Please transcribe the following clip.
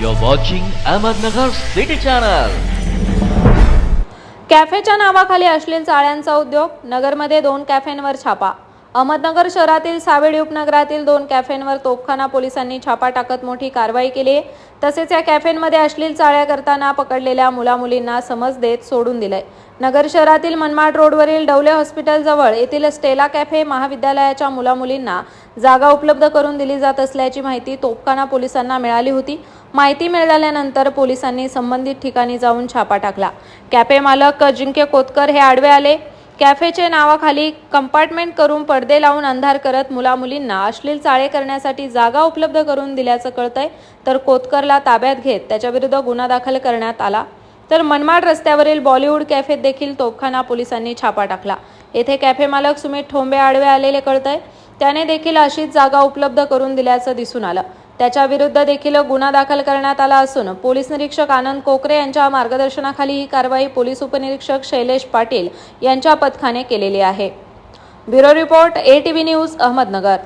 You're watching Ahmednagar City Channel. कॅफेच्या नावाखाली अश्लील चाळ्यांचा उद्योग नगरमध्ये दोन कॅफेंवर छापा अहमदनगर शहरातील सावेडी उपनगरातील दोन कॅफेंवर तोफखाना पोलिसांनी छापा टाकत मोठी कारवाई केली. आहे तसेच या कॅफेंमध्ये अश्लील चाळ्या करताना पकडलेल्या मुलामुलींना समज देत सोडून दिलंय नगर शहरातील मनमाड रोडवरील डवले हॉस्पिटलजवळ येथील स्टेला कॅफे महाविद्यालयाच्या मुलामुलींना जागा उपलब्ध करून दिली जात असल्याची माहिती तोफखाना पोलिसांना मिळाली होती. माहिती मिळाल्यानंतर पोलिसांनी संबंधित ठिकाणी जाऊन छापा टाकला. कॅफे मालक अजिंक्य कोतकर हे आडवे आले. कॅफेचे नावाखाली कंपार्टमेंट करून पडदे लावून अंधार करत मुलामुलींना अश्लील चाळे करण्यासाठी जागा उपलब्ध करून दिल्याचं कळतंय तर कोतकरला ताब्यात घेत त्याच्याविरुद्ध गुन्हा दाखल करण्यात आला. तर मनमाड रस्त्यावरील बॉलिवूड कॅफेत देखील तोफखाना पोलिसांनी छापा टाकला. येथे कॅफे मालक सुमित ठोंबे आडवे आलेले कळतंय. त्याने देखील अशीच जागा उपलब्ध करून दिल्याचं दिसून आलं. त्याच्या विरुद्ध देखील गुन्हा दाखल करण्यात आला असून पोलीस निरीक्षक आनंद कोकरे यांच्या मार्गदर्शनाखाली ही कारवाई पोलीस उपनिरीक्षक शैलेश पाटील यांच्या पथकाने केलेली आहे. Bureau report A T V news Ahmednagar.